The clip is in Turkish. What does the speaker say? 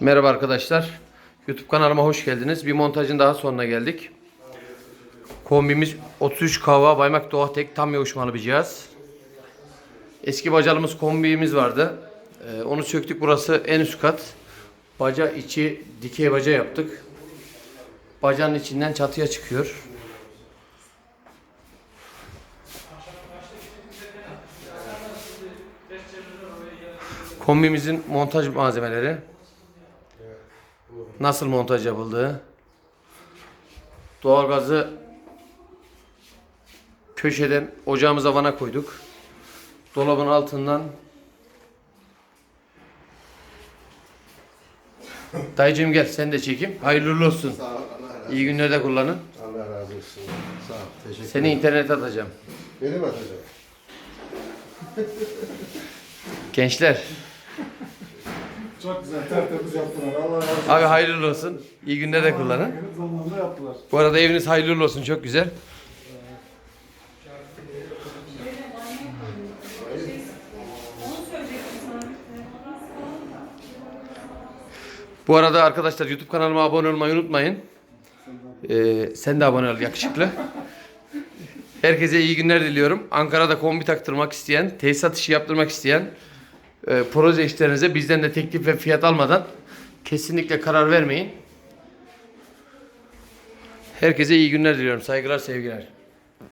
Merhaba arkadaşlar. YouTube kanalıma hoş geldiniz. Bir montajın daha sonuna geldik. Kombimiz 33 kava Baymak Doğa Tek tam yoğuşmalı bir cihaz. Eski bacalımız kombimiz vardı. Ee, onu söktük. Burası en üst kat. Baca içi dikey baca yaptık. Bacanın içinden çatıya çıkıyor. Kombimizin montaj malzemeleri. Nasıl montaj yapıldığı. Doğalgazı köşeden ocağımıza vana koyduk. Dolabın altından Dayıcığım gel sen de çekeyim. Hayırlı olsun. Sağ ol. Allah razı olsun. İyi günlerde kullanın. Allah razı olsun. Sağ ol. Teşekkür Seni internete atacağım. Benim atacağım. Gençler. Çok güzel tertemiz yaptılar. Allah razı olsun. Abi hayırlı olsun. İyi günlerde kullanın. Zamanında yaptılar. Bu arada eviniz hayırlı olsun. Çok güzel. Bu arada arkadaşlar YouTube kanalıma abone olmayı unutmayın. Ee, sen de abone ol yakışıklı. Herkese iyi günler diliyorum. Ankara'da kombi taktırmak isteyen, tesisat işi yaptırmak isteyen e, proje işlerinize bizden de teklif ve fiyat almadan kesinlikle karar vermeyin. Herkese iyi günler diliyorum. Saygılar, sevgiler.